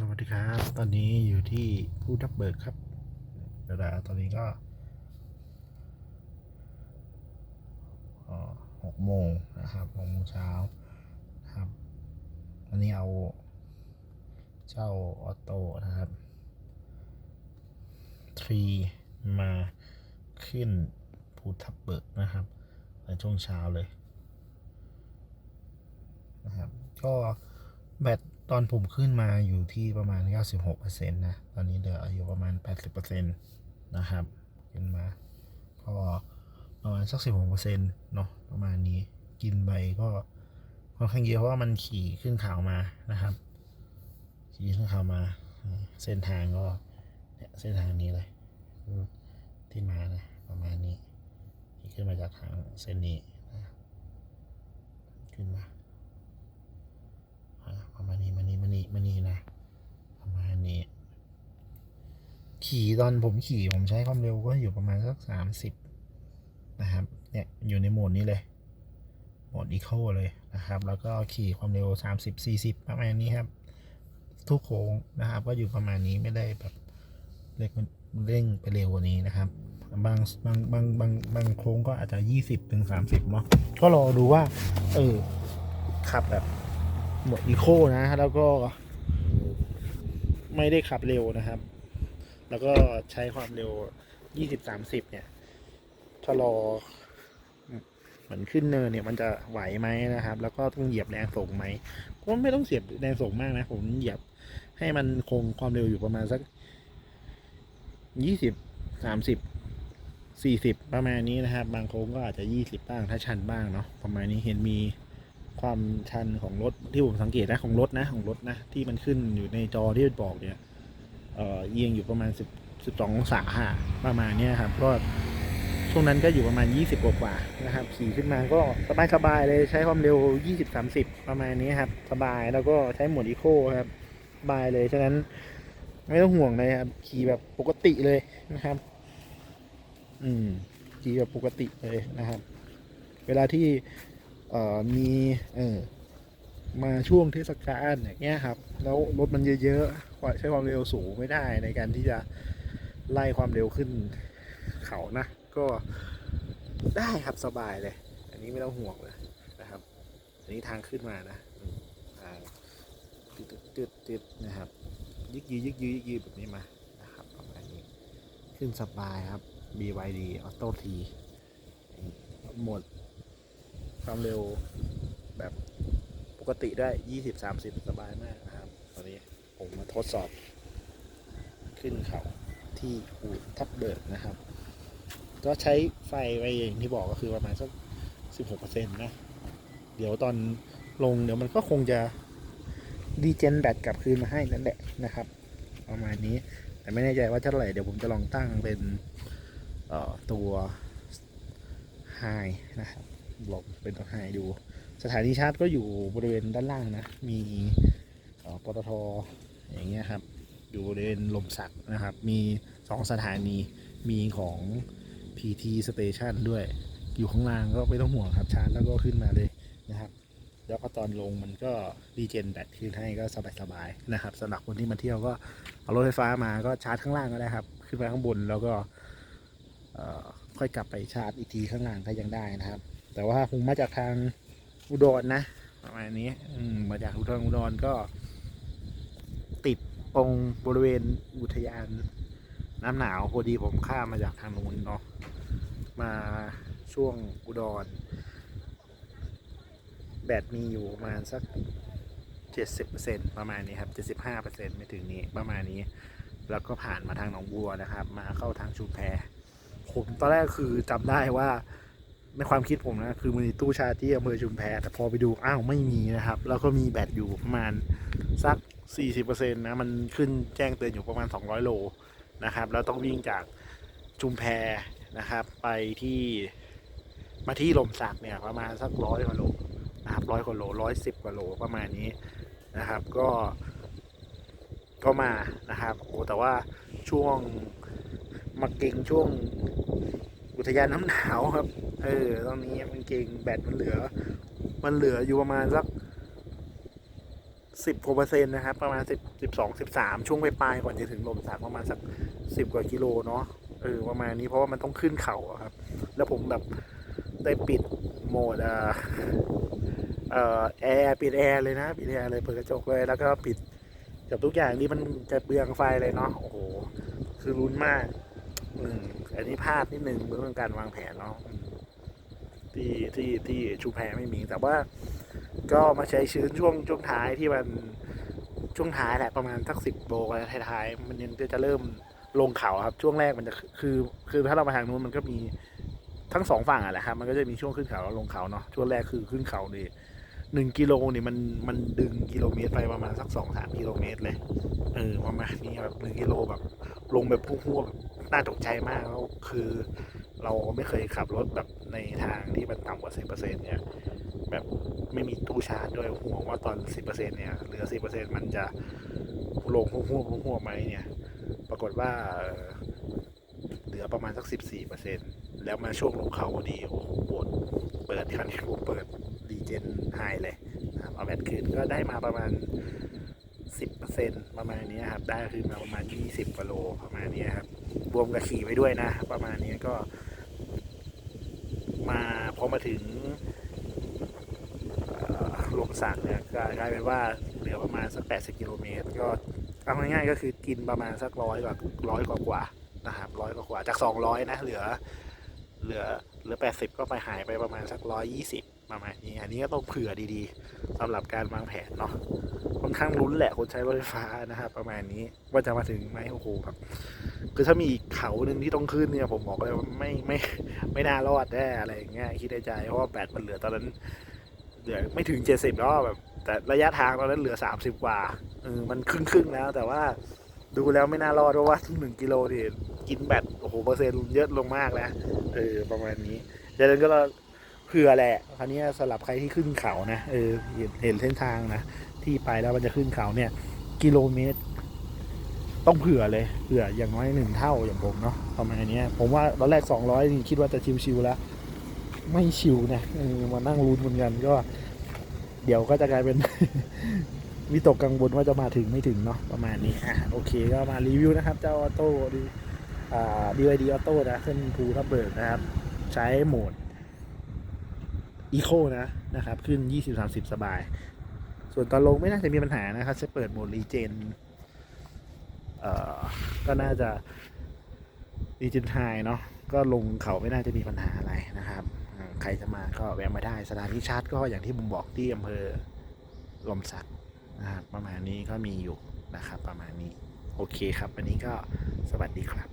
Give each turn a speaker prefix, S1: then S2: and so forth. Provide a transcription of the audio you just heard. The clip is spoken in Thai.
S1: สวัสดีครับ ตอนนี้อยู่ที่ผู้ทับเบิกครับเวลาตอนนี้ก็หกโมงนะครับหกโมงเช้านะครับอันนี้เอาเจ้าออโต้นะครับทรีมาขึ้นภูทับเบิกนะครับในช่วงเช้าเลยนะครับก็แบต ตอนผมขึ้นมาอยู่ที่ประมาณ 96%นะ ตอนนี้เหลืออยู่ประมาณ 80%นะครับ ขึ้นมา ก็ประมาณสัก 16%เนาะ ประมาณนี้ กินไปก็ค่อนข้างเยอะเพราะว่ามันขี่ขึ้นเขามานะครับ ขี่ขึ้นเขามา เส้นทางก็เนี่ยเส้นทางนี้เลย ที่มานะประมาณนี้ขี่ขึ้นมาจากทางเส้นนี้นะขึ้นมา อะประมาณ นี้มานี่มานี่มานี่นะ ประมาณนี้ ขี่ตอนผมขี่ผมใช้ความเร็วก็อยู่ประมาณสักสามสิบนะครับ เนี่ยอยู่ในโหมดนี้เลย โหมดอีโคเลยนะครับ แล้วก็ขี่ความเร็วสามสิบสี่สิบประมาณนี้ครับ ทุกโค้งนะครับ ก็อยู่ประมาณนี้ไม่ได้แบบเร่งเร่งไปเร็วกว่านี้นะครับ บางบางบางบางบางโค้งก็อาจจะยี่สิบถึงสามสิบเนาะก็รอดูว่า เออขับแบบ หมดอีโคนะ แล้วก็ ไม่ได้ขับเร็วนะครับ แล้วก็ใช้ความเร็ว 20 30 เนี่ยชะลอเหมือนขึ้นเนินเนี่ยมันจะไหวไหมนะครับ แล้วก็ต้องเหยียบแรงส่งไหมก็ไม่ต้องเสียบแรงส่งมากนะ ผมเหยียบให้มันคงความเร็วอยู่ประมาณสัก20 30 40ประมาณนี้นะครับ บางโค้งก็อาจจะ20บ้างถ้าชันบ้างเนาะประมาณนี้เห็นมี ความชันของรถที่ผมสังเกตนะของรถนะของรถนะที่มันขึ้นอยู่ในจอที่บอกเนี่ยเอ่อเอียงอยู่ประมาณ10 12องศาประมาณเนี้ยครับ ก็ช่วงนั้นก็อยู่ประมาณ 20 กว่าๆนะครับ ขี่ขึ้นมาก็สบายสบายเลยใช้ความเร็ว 20 30 ประมาณนี้ครับ สบายแล้วก็ใช้หมดอีโคครับสบายเลยฉะนั้นไม่ต้องห่วงเลยครับ ขี่แบบปกติเลยนะครับ อืมขี่แบบปกติเลยนะครับ เวลาที่ เอ่อมีเออมาช่วงเทศกาลอย่างเงี้ยครับ แล้วรถมันเยอะๆใช้ความเร็วสูงไม่ได้ในการที่จะไล่ความเร็วขึ้นเขานะ ก็ได้ครับสบายเลย อันนี้ไม่ต้องห่วงเลยนะครับ อันนี้ทางขึ้นมานะอืมทางตึ๊ดตึ๊ดตึ๊ดนะครับ ยึกยืยึกยืยึกยืแบบนี้มานะครับประมาณนี้ขึ้นสบายครับ BYD Auto T หมด ความเร็วแบบปกติได้20 30สามสิบสบายมากนะครับตอนนี้ผมมาทดสอบ ขึ้นเขาที่อูทับเบิกนะครับ ก็ใช้ไฟไปอย่างที่บอกก็คือประมาณสัก16%นต์นะ เดี๋ยวตอนลงเดี๋ยวมันก็คงจะดีเจนแบตกลับคืนมาให้นั่นแหละนะครับ ประมาณนี้แต่ไม่แน่ใจว่าเท่าไหร่เดี๋ยวผมจะลองตั้งเป็นตัว High นะครับ ลองเป็นตัวไฮดูสถานีชาร์จก็อยู่บริเวณด้านล่างนะ มีปตทอย่างเงี้ยครับ อยู่บริเวณลมสักนะครับ มีสองสถานี มีของ PT Station ด้วย อยู่ข้างล่างก็ไม่ต้องห่วงครับชาร์จแล้วก็ขึ้นมาเลยนะครับ แล้วก็ตอนลงมันก็ดีเจนแบตขึ้นให้ก็สบายๆนะครับสำหรับคนที่มาเที่ยวก็เอารถไฟฟ้ามาก็ชาร์จข้างล่างก็ได้ครับ ขึ้นไปข้างบนแล้วก็ค่อยกลับไปชาร์จอีกทีข้างล่างก็ยังได้นะครับ แต่ว่าคงมาจากทางอุดรนะประมาณนี้อืมาจากอุดรอุดรก็ ติดตรงบริเวณอุทยาน น้ำหนาวพอดีผมข้ามมาจากทางนู้นเนาะมาช่วงอุดรแบตมีอยู่ประมาณสักเจ็ดสิบเปอร์เซ็นประมาณนี้ครับเจ็ดสิบห้าเปอร์เซ็นไม่ถึงนี้ประมาณนี้ แล้วก็ผ่านมาทางหนองบัวนะครับ มาเข้าทางชุมแพผมตอนแรกคือจำได้ว่า ในความคิดผมนะ คือมันมีตู้ชาร์จที่อำเภอชุมแพแต่พอไปดูอ้าวไม่มีนะครับ แล้วก็มีแบตอยู่ประมาณสัก 40%นะมันขึ้นแจ้งเตือนอยู่ประมาณ 200 โลนะครับ แล้วต้องวิ่งจากชุมแพนะครับ ไปที่มาที่ลมสักเนี่ยประมาณสักร้อยกว่าโลนะครับร้อยกว่าโลร้อยสิบกว่าโลประมาณนี้นะครับ ก็ก็มานะครับโอ้แต่ว่าช่วงมาเก่งช่วงอุทยานน้ำหนาวครับ เออตอนนี้มันเก่งแบตมันเหลือ มันเหลืออยู่ประมาณสักสิบกว่าเปอร์เซ็นต์นะครับ ประมาณสิบสิบสองสิบสามช่วงปลายๆก่อนจะถึงลมสักประมาณสักสิบกว่ากิโลเนาะเออประมาณนี้เพราะว่ามันต้องขึ้นเขาครับ แล้วผมแบบได้ปิดโหมดอ่าเอ่อแอร์ปิดแอร์เลยนะปิดแอร์เลยเปิดกระจกเลยแล้วก็ปิดกับทุกอย่างที่มันจะเปลืองไฟเลยเนาะโอ้โหคือลุ้นมากอืมอันนี้พลาดนิดนึงเรื่องการวางแผนเนาะ ที่ที่ที่ชูแพไม่มีแต่ว่าก็มาใช้ชื้นช่วงช่วงท้ายที่มันช่วงท้ายแหละประมาณสักสิบโลอะไรท้ายๆมันยังจะเริ่มลงเขาครับ ช่วงแรกมันจะคือคือถ้าเรามาทางนู้นมันก็มีทั้งสองฝั่งอะแหละครับมันก็จะมีช่วงขึ้นเขาแล้วลงเขาเนาะช่วงแรกคือขึ้นเขานี่หนึ่งกิโลนี่มันมันดึงกิโลเมตรไปประมาณสักสองสามกิโลเมตรเลยเออประมาณนี้แบบหนึ่งกิโลแบบลงแบบพุ่งๆแบบน่าตกใจมากแล้วคือ เราไม่เคยขับรถแบบในทางที่มันต่ำกว่าสิบเปอร์เซ็นต์เนี่ยแบบไม่มีตู้ชาร์จด้วยห่วงว่าตอนสิบเปอร์เซ็นต์เนี่ยเหลือสิบเปอร์เซ็นต์มันจะลงพุ่งๆพุ่งไหมเนี่ย ปรากฏว่าเหลือประมาณสักสิบสี่เปอร์เซ็นต์แล้วมาช่วงลงเขาพอดีโอ้โหปวดเปิดคันนี้ผมเปิดดีเจนไฮเลยนะครับเอาแบตคืนก็ได้มาประมาณสิบเปอร์เซ็นต์ประมาณนี้ครับ ได้คือมาประมาณยี่สิบกิโลประมาณนี้ครับ รวมกับขี่ไปด้วยนะ ประมาณนี้ก็ มาพอมาถึงลมสักเนี่ยกลายเป็นว่าเหลือประมาณสัก 80 กิโลเมตร ก็เอาง่ายๆก็คือกินประมาณสักร้อยกว่าร้อยกว่ากว่านะครับร้อยกว่าจากสองร้อยนะ เหลือ เหลือเหลือ 80 ก็ไปหายไปประมาณสักร้อยยี่สิบ มาแนี้อันนี้ก็ต้องเผื่อดีๆ สำหรับการวางแผนเนาะค่อนข้างลุ้นแหละคนใช้รถไฟฟ้านะครับประมาณนี้ว่าจะมาถึงไหมโอ้โหแบบคือถ้ามีเขาหนึ่งที่ต้องขึ้นเนี่ย ผมบอกเลยว่าไม่ไม่ไม่น่ารอดแน่อะไรอย่างเงี้ยคิดในใจเพราะว่าแปดมันเหลือตอนนั้นเหลือไม่ถึงเจ็ดสิบเนาะแบบแต่ระยะทางตอนนั้นเหลือสามสิบกว่าเออมันครึ่งครึ่งแล้ว แต่ว่าดูแล้วไม่น่ารอดเพราะว่าหนึ่งกิโลเนี่ยกินแบตโอ้โหเปอร์เซ็นต์เยอะลงมากแล้วเออประมาณนี้ดังนั้นก็ เผื่อแหละคราวนี้สำหรับใครที่ขึ้นเขานะเออเห็นเห็นเส้นทางนะที่ไปแล้วมันจะขึ้นเขาเนี่ย กิโลเมตร ต้องเผื่อเลยเผื่ออย่างน้อยหนึ่งเท่าอย่างผมเนาะประมาณนี้ผมว่าตอนแรกสองร้อยนี่คิดว่าจะชิวๆแล้วไม่ชิวนะเออมานั่งลุ้นเหมือนกันก็ เดี๋ยวก็จะกลายเป็นวิตกกังวลว่าจะมาถึงไม่ถึงเนาะประมาณนี้อะโอเคก็มารีวิวนะครับ เจ้าออโต้ดีอ่าดีไอดีออโต้นะขึ้นภูทับเบิกนะครับ ใช้โหมด อีโคนะนะครับขึ้น 20-30 สบาย ส่วนตอนลงไม่น่าจะมีปัญหานะครับจะเปิดโหมดรีเจนเอ่อก็น่าจะรีเจนไฮเนาะก็ลงเขาไม่น่าจะมีปัญหาอะไรนะครับ ใครจะมาก็แวะมาได้สถานที่ชาร์จก็อย่างที่ผมบอกที่อำเภอลมสักนะครับประมาณนี้ก็มีอยู่นะครับ ประมาณนี้ โอเคครับ วันนี้ก็สวัสดีครับ